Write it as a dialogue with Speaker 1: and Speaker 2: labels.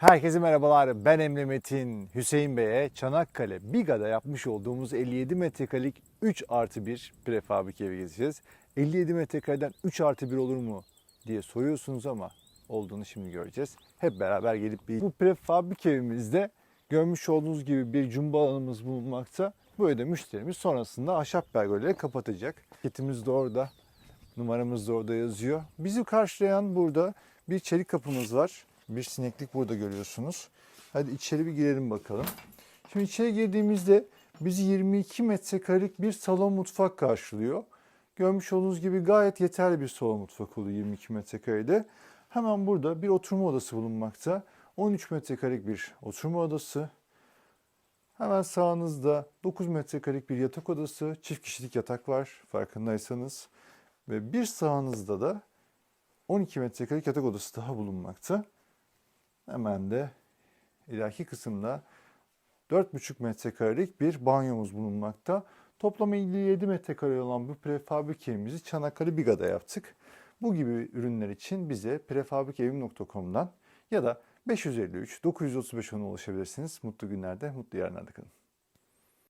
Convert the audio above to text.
Speaker 1: Herkese merhabalar. Ben Emre Metin. Hüseyin Bey'e Çanakkale Biga'da yapmış olduğumuz 57 metrekarelik 3 artı 1 prefabrik evi gezeceğiz. 57 metrekareden 3 artı 1 olur mu diye soruyorsunuz ama olduğunu şimdi göreceğiz. Hep beraber gelip bir... Bu prefabrik evimizde görmüş olduğunuz gibi bir cumba alanımız bulunmakta. Bu evde müşterimiz sonrasında ahşap pergoleyle kapatacak. Kitimiz de orada. Numaramız da orada yazıyor. Bizi karşılayan burada bir çelik kapımız var. Bir sineklik burada görüyorsunuz. Hadi içeri bir girelim bakalım. Şimdi içeri girdiğimizde bizi 22 metrekarelik bir salon mutfak karşılıyor. Görmüş olduğunuz gibi gayet yeterli bir salon mutfak oluyor 22 metrekarede. Hemen burada bir oturma odası bulunmakta. 13 metrekarelik bir oturma odası. Hemen sağınızda 9 metrekarelik bir yatak odası, çift kişilik yatak var farkındaysanız. Ve bir sağınızda da 12 metrekarelik yatak odası daha bulunmakta. Hemen de ileriki kısımda 4,5 metrekarelik bir banyomuz bulunmakta. Toplam 57 metrekare olan bu prefabrik evimizi Çanakkale Biga'da yaptık. Bu gibi ürünler için bize prefabikevim.com'dan ya da 553 935 10'a ulaşabilirsiniz. Mutlu günlerde, mutlu yarınlarda kalın.